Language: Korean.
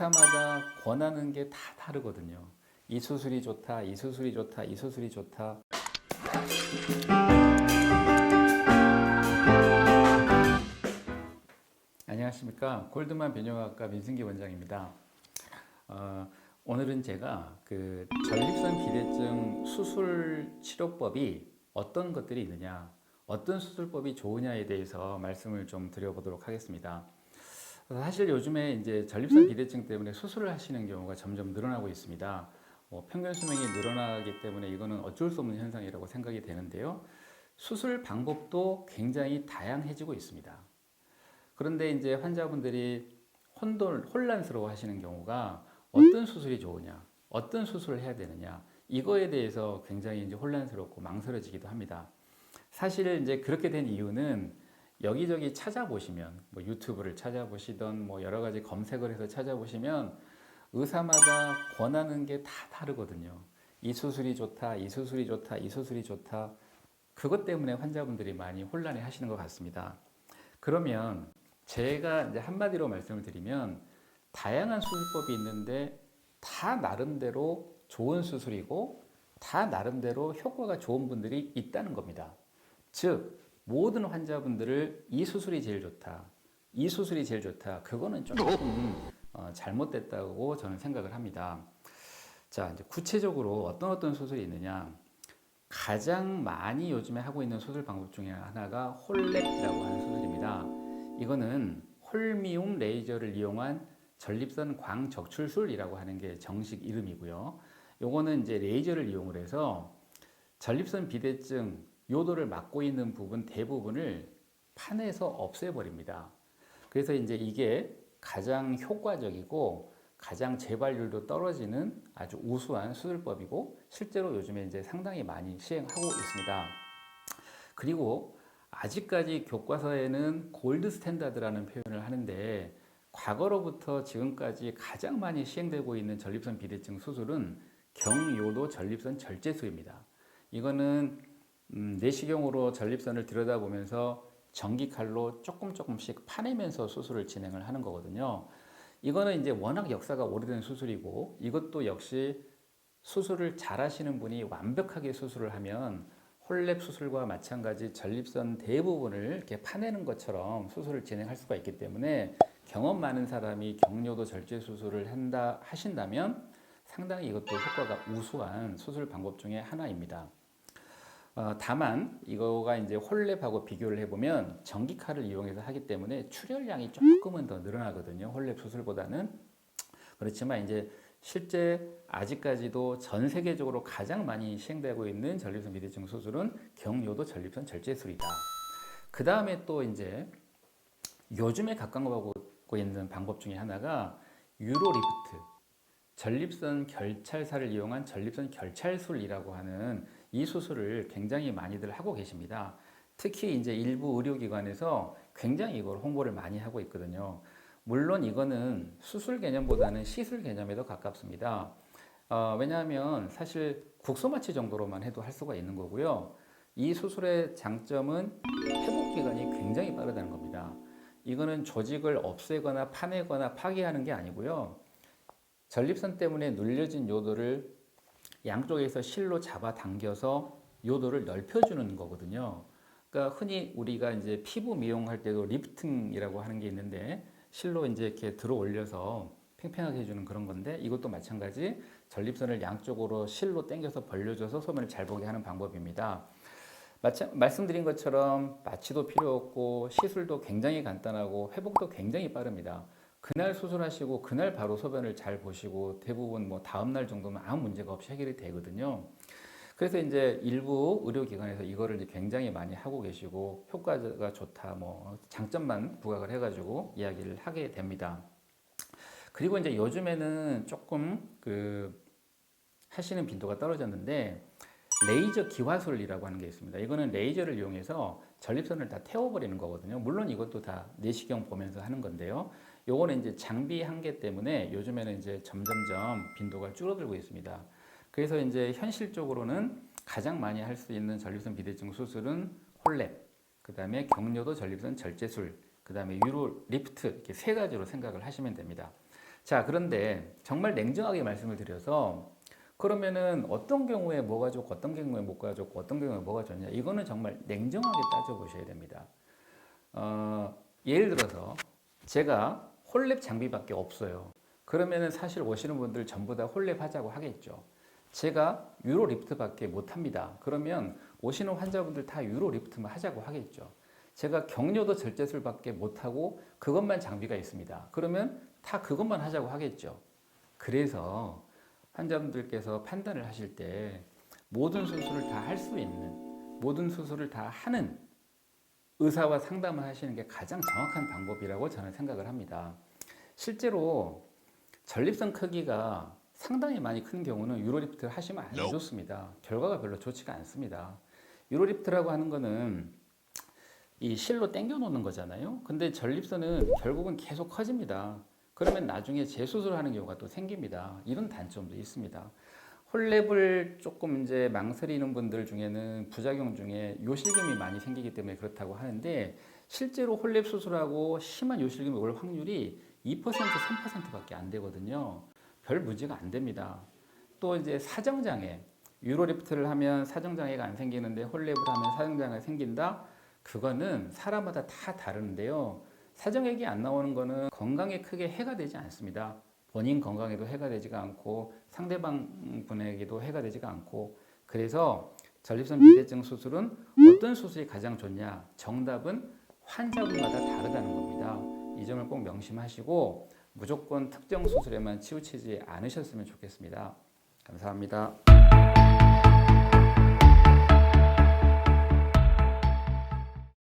의사마다 권하는 게 다 다르거든요. 이 수술이 좋다, 이 수술이 좋다, 이 수술이 좋다. 안녕하십니까 골드만 비뇨학과 민승기 원장입니다. 어, 오늘은 제가 그 전립선 비대증 수술 치료법이 어떤 것들이 있느냐, 어떤 수술법이 좋으냐에 대해서 말씀을 좀 드려보도록 하겠습니다. 사실 요즘에 이제 전립선 비대증 때문에 수술을 하시는 경우가 점점 늘어나고 있습니다. 뭐 평균 수명이 늘어나기 때문에 이거는 어쩔 수 없는 현상이라고 생각이 되는데요. 수술 방법도 굉장히 다양해지고 있습니다. 그런데 이제 환자분들이 혼돈, 혼란스러워 하시는 경우가 어떤 수술이 좋으냐, 어떤 수술을 해야 되느냐, 이거에 대해서 굉장히 이제 혼란스럽고 망설여지기도 합니다. 사실 이제 그렇게 된 이유는 여기저기 찾아보시면 뭐 유튜브를 찾아보시던 뭐 여러 가지 검색을 해서 찾아보시면 의사마다 권하는 게 다 다르거든요. 이 수술이 좋다, 이 수술이 좋다, 이 수술이 좋다. 그것 때문에 환자분들이 많이 혼란해 하시는 것 같습니다. 그러면 제가 이제 한마디로 말씀을 드리면 다양한 수술법이 있는데 다 나름대로 좋은 수술이고 다 나름대로 효과가 좋은 분들이 있다는 겁니다. 즉 모든 환자분들을 이 수술이 제일 좋다, 이 수술이 제일 좋다. 그거는 조금 어, 잘못됐다고 저는 생각을 합니다. 자, 이제 구체적으로 어떤 어떤 수술이 있느냐? 가장 많이 요즘에 하고 있는 수술 방법 중에 하나가 홀랩이라고 하는 수술입니다. 이거는 홀미움 레이저를 이용한 전립선 광적출술이라고 하는 게 정식 이름이고요. 요거는 이제 레이저를 이용을 해서 전립선 비대증 요도를 막고 있는 부분 대부분을 판에서 없애버립니다. 그래서 이제 이게 가장 효과적이고 가장 재발률도 떨어지는 아주 우수한 수술법이고 실제로 요즘에 이제 상당히 많이 시행하고 있습니다. 그리고 아직까지 교과서에는 골드 스탠다드라는 표현을 하는데 과거로부터 지금까지 가장 많이 시행되고 있는 전립선 비대증 수술은 경요도 전립선 절제술입니다. 이거는 음, 내시경으로 전립선을 들여다보면서 전기칼로 조금 조금씩 파내면서 수술을 진행을 하는 거거든요. 이거는 이제 워낙 역사가 오래된 수술이고 이것도 역시 수술을 잘 하시는 분이 완벽하게 수술을 하면 홀랩 수술과 마찬가지 전립선 대부분을 이렇게 파내는 것처럼 수술을 진행할 수가 있기 때문에 경험 많은 사람이 경료도 절제 수술을 한다 하신다면 상당히 이것도 효과가 우수한 수술 방법 중에 하나입니다. 어, 다만 이거가 이제 홀랩하고 비교를 해보면 전기칼을 이용해서 하기 때문에 출혈량이 조금은 더 늘어나거든요. 홀랩 수술보다는 그렇지만 이제 실제 아직까지도 전 세계적으로 가장 많이 시행되고 있는 전립선 비대증 수술은 경요도 전립선 절제술이다. 그 다음에 또 이제 요즘에 가까워하고 있는 방법 중에 하나가 유로리프트, 전립선 결찰사를 이용한 전립선 결찰술이라고 하는 이 수술을 굉장히 많이들 하고 계십니다. 특히 이제 일부 의료기관에서 굉장히 이걸 홍보를 많이 하고 있거든요. 물론 이거는 수술 개념보다는 시술 개념에 더 가깝습니다. 어, 왜냐하면 사실 국소마취 정도로만 해도 할 수가 있는 거고요. 이 수술의 장점은 회복 기간이 굉장히 빠르다는 겁니다. 이거는 조직을 없애거나 파내거나 파괴하는 게 아니고요. 전립선 때문에 눌려진 요도를 양쪽에서 실로 잡아 당겨서 요도를 넓혀주는 거거든요. 그러니까 흔히 우리가 이제 피부 미용할 때도 리프팅이라고 하는 게 있는데 실로 이제 이렇게 들어 올려서 팽팽하게 해주는 그런 건데 이것도 마찬가지 전립선을 양쪽으로 실로 당겨서 벌려줘서 소변을 잘 보게 하는 방법입니다. 마찬, 말씀드린 것처럼 마취도 필요 없고 시술도 굉장히 간단하고 회복도 굉장히 빠릅니다. 그날 수술하시고 그날 바로 소변을 잘 보시고 대부분 뭐 다음 날 정도면 아무 문제가 없이 해결이 되거든요. 그래서 이제 일부 의료기관에서 이거를 이제 굉장히 많이 하고 계시고 효과가 좋다 뭐 장점만 부각을 해가지고 이야기를 하게 됩니다. 그리고 이제 요즘에는 조금 그 하시는 빈도가 떨어졌는데 레이저 기화술이라고 하는 게 있습니다. 이거는 레이저를 이용해서 전립선을 다 태워버리는 거거든요. 물론 이것도 다 내시경 보면서 하는 건데요. 요거는 이제 장비 한계 때문에 요즘에는 이제 점점점 빈도가 줄어들고 있습니다. 그래서 이제 현실적으로는 가장 많이 할 수 있는 전립선 비대증 수술은 홀랩, 그 다음에 경료도 전립선 절제술, 그 다음에 유로 리프트 이렇게 세 가지로 생각을 하시면 됩니다. 자, 그런데 정말 냉정하게 말씀을 드려서 그러면은 어떤 경우에 뭐가 좋고 어떤 경우에 뭐가 좋고 어떤 경우에 뭐가 좋냐 이거는 정말 냉정하게 따져보셔야 됩니다. 어, 예를 들어서 제가 홀랩 장비밖에 없어요. 그러면은 사실 오시는 분들 전부 다 홀랩 하자고 하겠죠. 제가 유로 리프트밖에 못 합니다. 그러면 오시는 환자분들 다 유로 리프트만 하자고 하겠죠. 제가 경료도 절제술밖에 못 하고 그것만 장비가 있습니다. 그러면 다 그것만 하자고 하겠죠. 그래서 환자분들께서 판단을 하실 때 모든 수술을 다 할 수 있는 모든 수술을 다 하는 의사와 상담을 하시는 게 가장 정확한 방법이라고 저는 생각을 합니다. 실제로 전립선 크기가 상당히 많이 큰 경우는 유로리프트를 하시면 안 좋습니다. 결과가 별로 좋지가 않습니다. 유로리프트라고 하는 거는 이 실로 당겨 놓는 거잖아요. 근데 전립선은 결국은 계속 커집니다. 그러면 나중에 재수술하는 경우가 또 생깁니다. 이런 단점도 있습니다. 홀랩을 조금 이제 망설이는 분들 중에는 부작용 중에 요실금이 많이 생기기 때문에 그렇다고 하는데 실제로 홀랩 수술하고 심한 요실금이 올 확률이 2% 3%밖에 안 되거든요. 별 문제가 안 됩니다. 또 이제 사정장애 유로리프트를 하면 사정장애가 안 생기는데 홀랩을 하면 사정장애가 생긴다. 그거는 사람마다 다 다른데요. 사정액이 안 나오는 거는 건강에 크게 해가 되지 않습니다. 본인 건강에도 해가 되지가 않고 상대방 분에게도 해가 되지가 않고 그래서 전립선 비대증 수술은 어떤 수술이 가장 좋냐? 정답은 환자분마다 다르다는 겁니다. 이 점을 꼭 명심하시고 무조건 특정 수술에만 치우치지 않으셨으면 좋겠습니다. 감사합니다.